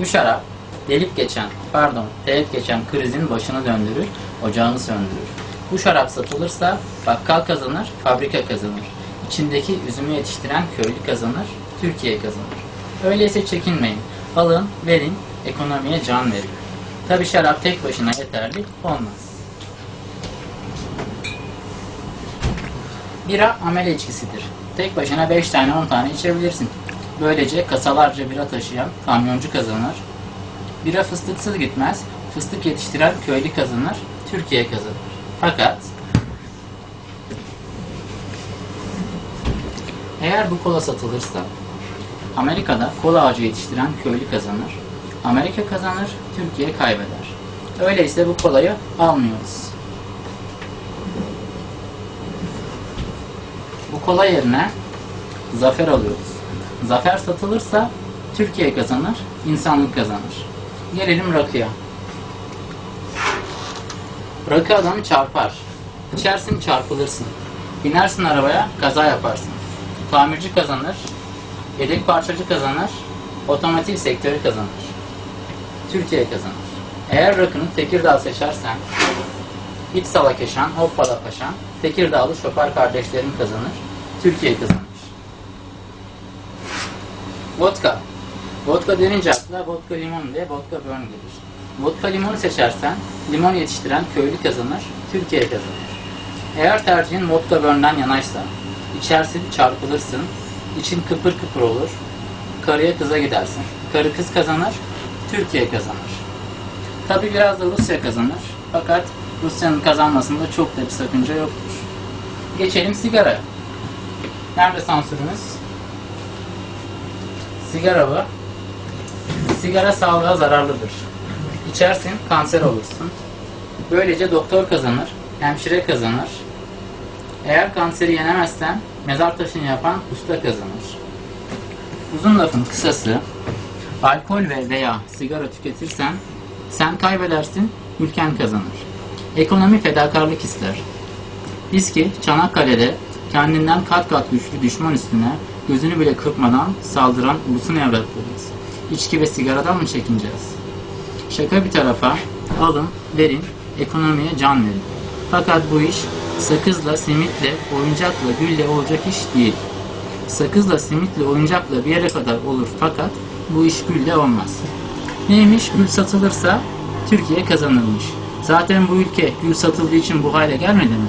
Bu şarap delip geçen, pardon, teğet geçen krizin başını döndürür, ocağını söndürür. Bu şarap satılırsa bakkal kazanır, fabrika kazanır. İçindeki üzümü yetiştiren köylü kazanır, Türkiye kazanır. Öyleyse çekinmeyin. Alın, verin, ekonomiye can verin. Tabi şarap tek başına yeterli olmaz. Bira amele içkisidir. Tek başına 5 tane 10 tane içebilirsin. Böylece kasalarca bira taşıyan kamyoncu kazanır. Bira fıstıksız gitmez. Fıstık yetiştiren köylü kazanır. Türkiye kazanır. Fakat eğer bu kola satılırsa Amerika'da kola ağacı yetiştiren köylü kazanır. Amerika kazanır, Türkiye kaybeder. Öyleyse bu kolayı almıyoruz. Bu kola yerine zafer alıyoruz. Zafer satılırsa Türkiye kazanır, insanlık kazanır. Gelelim rakıya. Rakı adamı çarpar. İçersin çarpılırsın. Binersin arabaya kaza yaparsın. Tamirci kazanır, yedek parçacı kazanır, otomotiv sektörü kazanır. Türkiye kazanır. Eğer rakını Tekirdağ seçersen, İç Salakeşan, Hoppala Paşan, Tekirdağlı şoför kardeşlerin kazanır, Türkiye kazanır. Vodka. Vodka denince akla vodka limon ve vodka burn gelir. Vodka limonu seçersen, limon yetiştiren köylü kazanır, Türkiye kazanır. Eğer tercihin vodka burn'dan yanaysa, içersin çarpılırsın, için kıpır kıpır olur, karıya kıza gidersin. Karı kız kazanır, Türkiye kazanır. Tabi biraz da Rusya kazanır. Fakat Rusya'nın kazanmasında çok da bir sakınca yoktur. Geçelim sigara. Nerede sansürümüz? Sigara bu. Sigara sağlığa zararlıdır. İçersin kanser olursun. Böylece doktor kazanır, hemşire kazanır. Eğer kanseri yenemezsen mezar taşını yapan usta kazanır. Uzun lafın kısası, alkol ve veya sigara tüketirsen sen kaybedersin, ülken kazanır. Ekonomi fedakarlık ister. Biz ki Çanakkale'de kendinden kat kat güçlü düşman üstüne gözünü bile kırpmadan saldıran ulusun evlatlarıyız. İçki ve sigaradan mı çekineceğiz? Şaka bir tarafa, alın, verin, ekonomiye can verin. Fakat bu iş sakızla, simitle, oyuncakla, gülle olacak iş değil. Sakızla, simitle, oyuncakla bir yere kadar olur fakat bu iş gülle olmaz. Neymiş? Gül satılırsa Türkiye kazanırmış. Zaten bu ülke gül satıldığı için bu hale gelmedi mi?